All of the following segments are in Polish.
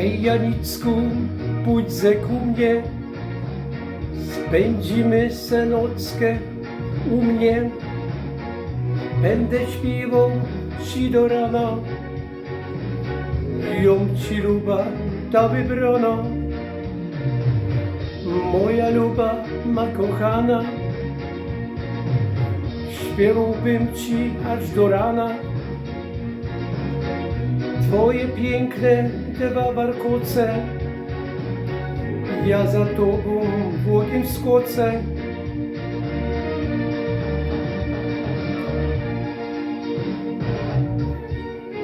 Hej Janicku, pójdź ze ku mnie, spędzimy se nockę u mnie. Będę śpiewał ci do rana, ją ci luba ta wybrana. Moja luba ma kochana, śpiewałbym ci aż do rana. Twoje piękne dwa warkoce, ja za tobą w ogień skoczę.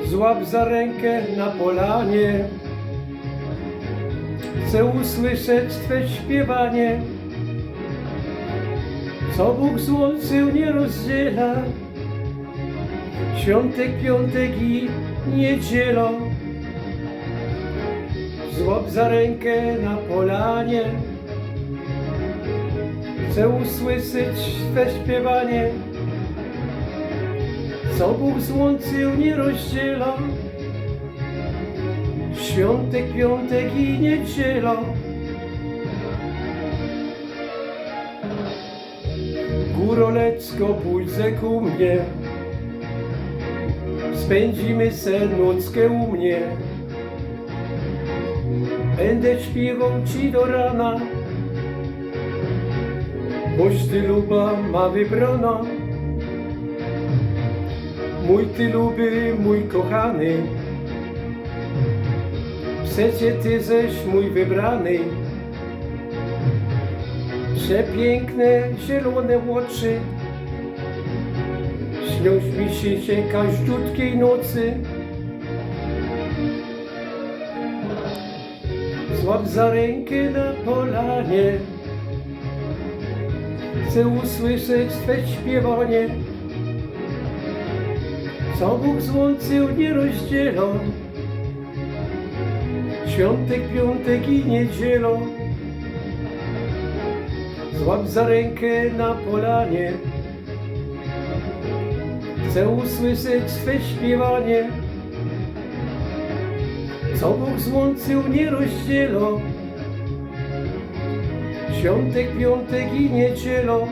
Złap za rękę na polanie, chcę usłyszeć Twe śpiewanie. Co Bóg złączył nie rozdziela, Świątek, piątek i niedziela. Złap za rękę na polanie, chcę usłyszeć Twe śpiewanie. Co Bóg złączył nie rozdziela, Świątek, piątek i niedziela. Górolecko, pójdź ku mnie, spędzimy se nockę u mnie. Będę śpiewał ci do rana, boś ty luba ma wybrana. Mój ty luby, mój kochany, przecie ty ześ mój wybrany. Przepiękne, zielone oczy, śnią mi się każdutkiej nocy. Złap za rękę na polanie, chcę usłyszeć Twe śpiewanie. Co Bóg złączył nie rozdzielą, Świątek, piątek i niedzielą. Złap za rękę na polanie, chcę usłyszeć Twe śpiewanie. Co Bóg złączył nie rozdzielą, Świątek, piątek i niedzielą.